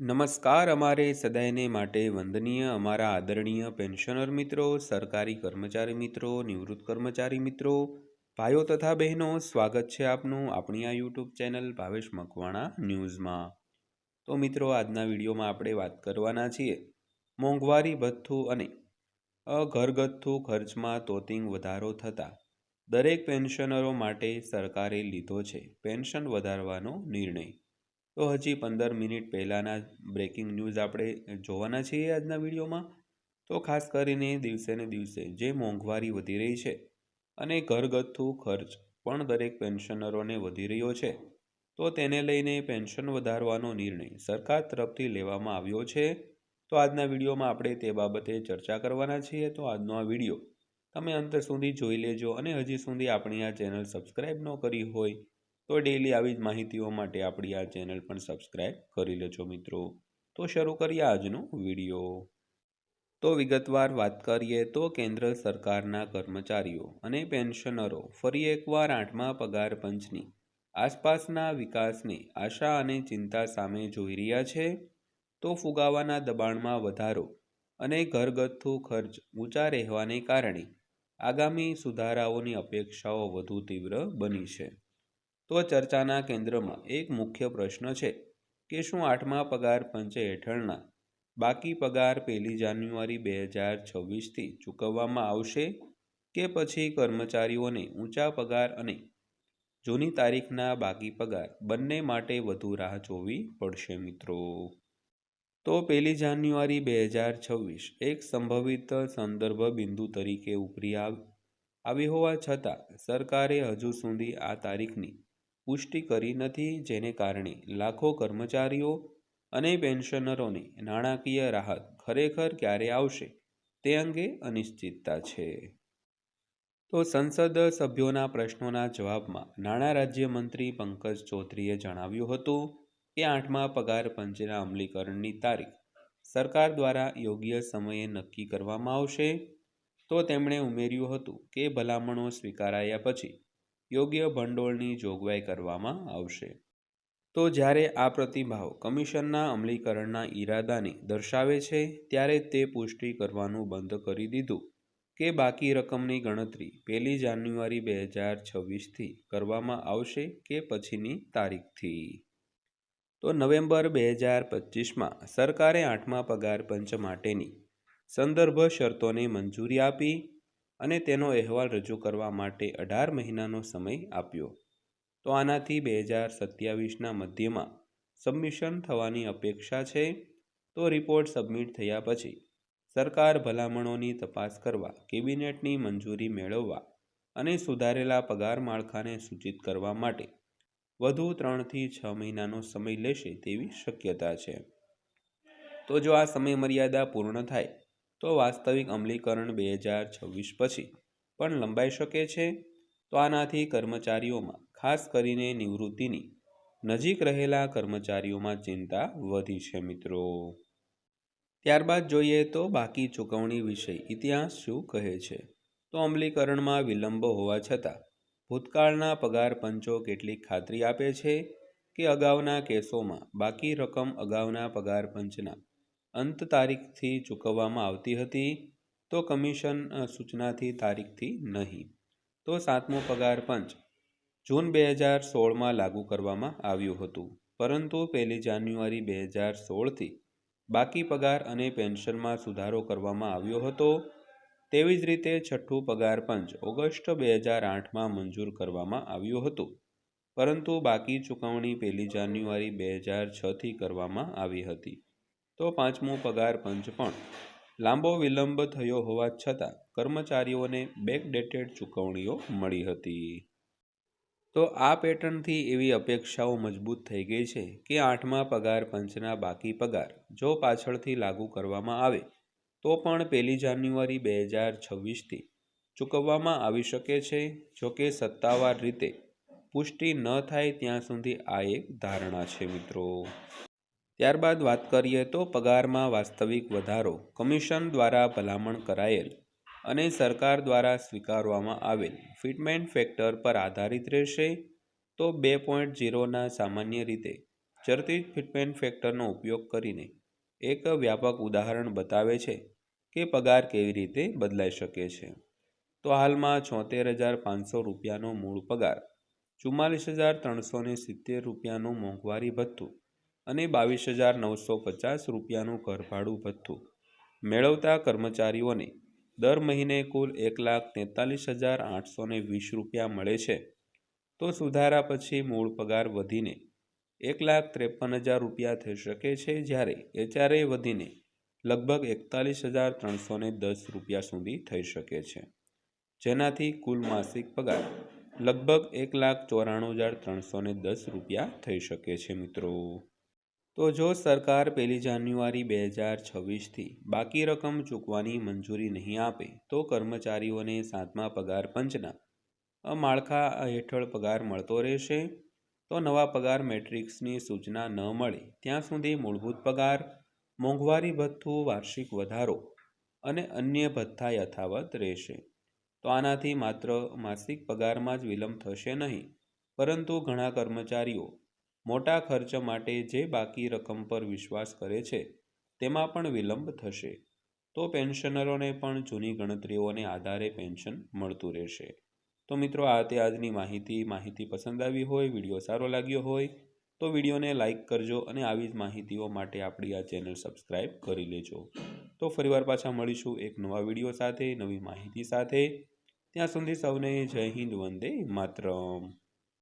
નમસ્કાર અમારે સદાયને માટે વંદનીય અમારા આદરણીય પેન્શનર મિત્રો, સરકારી કર્મચારી મિત્રો, નિવૃત્ત કર્મચારી મિત્રો, ભાઈઓ તથા બહેનો, સ્વાગત છે આપનું આપણી આ યુટ્યુબ ચેનલ ભાવેશ મકવાણા ન્યૂઝમાં. તો મિત્રો, આજના વિડીયોમાં આપણે વાત કરવાના છીએ મોંઘવારી, ભથ્થું અને અઘરગથ્થુ ખર્ચમાં તોતિંગ વધારો થતાં દરેક પેન્શનરો માટે સરકારે લીધો છે પેન્શન વધારવાનો નિર્ણય. તો હજી પંદર મિનિટ પહેલાંના બ્રેકિંગ ન્યૂઝ આપણે જોવાના છીએ આજના વિડીયોમાં. તો ખાસ કરીને દિવસે ને દિવસે જે મોંઘવારી વધી રહી છે અને ઘરગથ્થુ ખર્ચ પણ દરેક પેન્શનરોને વધી રહ્યો છે, તો તેને લઈને પેન્શન વધારવાનો નિર્ણય સરકાર તરફથી લેવામાં આવ્યો છે. તો આજના વિડીયોમાં આપણે તે બાબતે ચર્ચા કરવાના છીએ. તો આજનો આ વીડિયો તમે અંત સુધી જોઈ લેજો અને હજી સુધી આપણી આ ચેનલ સબસ્ક્રાઈબ ન કરી હોય તો ડેલી આવી જ માહિતીઓ માટે આપણી આ ચેનલ પણ સબસ્ક્રાઈબ કરી લેજો મિત્રો. તો શરૂ કરીએ આજનો વીડિયો તો વિગતવાર વાત કરીએ તો કેન્દ્ર સરકારના કર્મચારીઓ અને પેન્શનરો ફરી એકવાર આઠમા પગાર પંચની આસપાસના વિકાસને આશા અને ચિંતા સામે જોઈ રહ્યા છે. તો ફુગાવાના દબાણમાં વધારો અને ઘરગથ્થુ ખર્ચ ઊંચા રહેવાને કારણે આગામી સુધારાઓની અપેક્ષાઓ વધુ તીવ્ર બની છે. તો ચર્ચાના કેન્દ્રમાં એક મુખ્ય પ્રશ્ન છે કે શું આઠમા પગાર પંચ હેઠળના બાકી પગાર પહેલી જાન્યુઆરી બે હજાર છવ્વીસથી ચૂકવવામાં આવશે કે પછી કર્મચારીઓને ઊંચા પગાર અને જૂની તારીખના બાકી પગાર બંને માટે વધુ રાહ જોવી પડશે મિત્રો? તો પહેલી જાન્યુઆરી બે હજાર છવ્વીસ એક સંભવિત સંદર્ભ બિંદુ તરીકે ઉભરી આવી હોવા છતાં સરકારે હજુ સુધી આ તારીખની પુષ્ટિ કરી નથી જેને કારણે લાખો કર્મચારીઓ અને પેન્શનરોને નાણાકીય રાહત ખરેખર ક્યારે આવશે તે અંગે અનિશ્ચિતતા છે. તો સંસદ સભ્યોના પ્રશ્નોના જવાબમાં નાણાં રાજ્યમંત્રી પંકજ ચૌધરીએ જણાવ્યું હતું કે આઠમા પગાર પંચના અમલીકરણની તારીખ સરકાર દ્વારા યોગ્ય સમયે નક્કી કરવામાં આવશે. તો તેમણે ઉમેર્યું હતું કે ભલામણો સ્વીકારાયા પછી યોગ્ય ભંડોળની જોગવાઈ કરવામાં આવશે. તો જ્યારે આ પ્રતિભાવ કમિશનના અમલીકરણના ઈરાદાને દર્શાવે છે, ત્યારે તે પુષ્ટિ કરવાનું બંધ કરી દીધું કે બાકી રકમની ગણતરી પહેલી જાન્યુઆરી બે હજાર છવ્વીસથી કરવામાં આવશે કે પછીની તારીખથી. તો નવેમ્બર બે હજાર પચીસમાં સરકારે આઠમા પગાર પંચ માટેની સંદર્ભ શરતોને મંજૂરી આપી અને તેનો અહેવાલ રજૂ કરવા માટે અઢાર મહિનાનો સમય આપ્યો. તો આનાથી બે હજાર સત્યાવીસના મધ્યમાં સબમિશન થવાની અપેક્ષા છે? તો રિપોર્ટ સબમિટ થયા પછી સરકાર ભલામણોની તપાસ કરવા, કેબિનેટની મંજૂરી મેળવવા અને સુધારેલા પગાર માળખાને સૂચિત કરવા માટે વધુ ત્રણથી છ મહિનાનો સમય લેશે તેવી શક્યતા છે. તો જો આ સમય મર્યાદા પૂર્ણ થાય તો વાસ્તવિક અમલીકરણ બે હજાર છવ્વીસ પછી પણ લંબાઈ શકે છે? તો આનાથી કર્મચારીઓમાં, ખાસ કરીને નિવૃત્તિની, નજીક રહેલા કર્મચારીઓમાં ચિંતા વધી છે મિત્રો. ત્યારબાદ જોઈએ તો બાકી ચૂકવણી વિશે ઇતિહાસ શું કહે છે? તો અમલીકરણમાં વિલંબ હોવા છતાં, ભૂતકાળના પગાર પંચો કેટલીક ખાતરી આપે છે કે અગાઉના કેસોમાં બાકી રકમ અગાઉના પગાર પંચના અંત તારીખથી ચૂકવવામાં આવતી હતી, તો કમિશન સૂચનાથી તારીખથી નહીં. તો સાતમો પગાર પંચ. જૂન બે હજાર સોળમાં લાગુ કરવામાં આવ્યું હતું. પરંતુ પહેલી જાન્યુઆરી બે હજાર સોળથી બાકી પગાર અને પેન્શનમાં સુધારો કરવામાં આવ્યો હતો. તેવી જ રીતે છઠ્ઠું પગાર પંચ ઓગસ્ટ બે હજાર આઠમાં મંજૂર કરવામાં આવ્યું હતું. પરંતુ બાકી ચૂકવણી પહેલી જાન્યુઆરી બે હજાર છથી કરવામાં આવી હતી. તો પાંચમો પગાર પંચ પણ લાંબો વિલંબ થયો હોવા છતાં કર્મચારીઓને બેકડેટેડ ચૂકવણીઓ મળી હતી. તો આ પેટર્નથી એવી અપેક્ષાઓ મજબૂત થઈ ગઈ છે કે આઠમા પગાર પંચના બાકી પગાર જો પાછળથી લાગુ કરવામાં આવે, તો પણ પહેલી જાન્યુઆરી બે હજાર છવ્વીસથી ચૂકવવામાં આવી શકે છે જોકે સત્તાવાર રીતે પુષ્ટિ ન થાય ત્યાં સુધી આ એક ધારણા છે મિત્રો. ત્યારબાદ વાત કરીએ તો પગારમાં વાસ્તવિક વધારો કમિશન દ્વારા ભલામણ કરાયેલ અને સરકાર દ્વારા સ્વીકારવામાં આવેલ ફિટમેન્ટ ફેક્ટર પર આધારિત રહેશે. તો બે પોઈન્ટ ઝીરોના સામાન્ય રીતે ચર્ચિત ફિટમેન્ટ ફેક્ટરનો ઉપયોગ કરીને એક વ્યાપક ઉદાહરણ બતાવે છે કે પગાર કેવી રીતે બદલાઈ શકે છે. તો હાલમાં છોતેર હજાર પાંચસો રૂપિયાનો મૂળ પગાર, ચુમ્માલીસ હજાર ત્રણસો સિત્તેર રૂપિયાનું મોંઘવારી ભથ્થું અને બાવીસ હજાર નવસો પચાસ રૂપિયાનું ઘરભાડું ભથ્થું. મેળવતા કર્મચારીઓને દર મહિને કુલ એક લાખ તેતાલીસ હજાર આઠસો વીસ રૂપિયા મળે છે. તો સુધારા પછી મૂળ પગાર વધીને એક લાખ ત્રેપન હજાર રૂપિયા થઈ શકે છે જ્યારે એચઆરએ વધીને લગભગ એકતાલીસ હજાર ત્રણસો દસ રૂપિયા સુધી થઈ શકે છે. જેનાથી કુલ માસિક પગાર લગભગ એક લાખ ચોરાણું હજાર ત્રણસો દસ રૂપિયા થઈ શકે છે મિત્રો. તો જો સરકાર પહેલી જાન્યુઆરી બે હજાર છવ્વીસથી બાકી રકમ ચૂકવાની મંજૂરી નહીં આપે, તો કર્મચારીઓને સાતમા પગાર પંચના માળખા હેઠળ પગાર મળતો રહેશે. તો નવા પગાર મેટ્રિક્સની સૂચના ન મળે, ત્યાં સુધી મૂળભૂત પગાર, મોંઘવારી ભથ્થું, વાર્ષિક વધારો અને અન્ય ભથ્થા યથાવત રહેશે. તો આનાથી માત્ર માસિક પગારમાં જ વિલંબ થશે નહીં, પરંતુ ઘણા કર્મચારીઓ મોટા ખર્ચ માટે જે બાકી રકમ પર વિશ્વાસ કરે છે, તેમાં પણ વિલંબ થશે. તો પેન્શનરોને પણ જૂની ગણતરીઓને આધારે પેન્શન મળતું રહેશે. તો મિત્રો, આ તે આજની માહિતી. માહિતી પસંદ આવી હોય, વીડિયો સારો લાગ્યો હોય, તો વિડીયોને લાઇક કરજો અને આવી જ માહિતીઓ માટે આપણી આ ચેનલ સબસ્ક્રાઈબ કરી લેજો. તો ફરીવાર પાછા મળીશું એક નવા વીડિયો સાથે, નવી માહિતી સાથે. ત્યાં સુધી સૌને જય હિન્દ, વંદે માતરમ.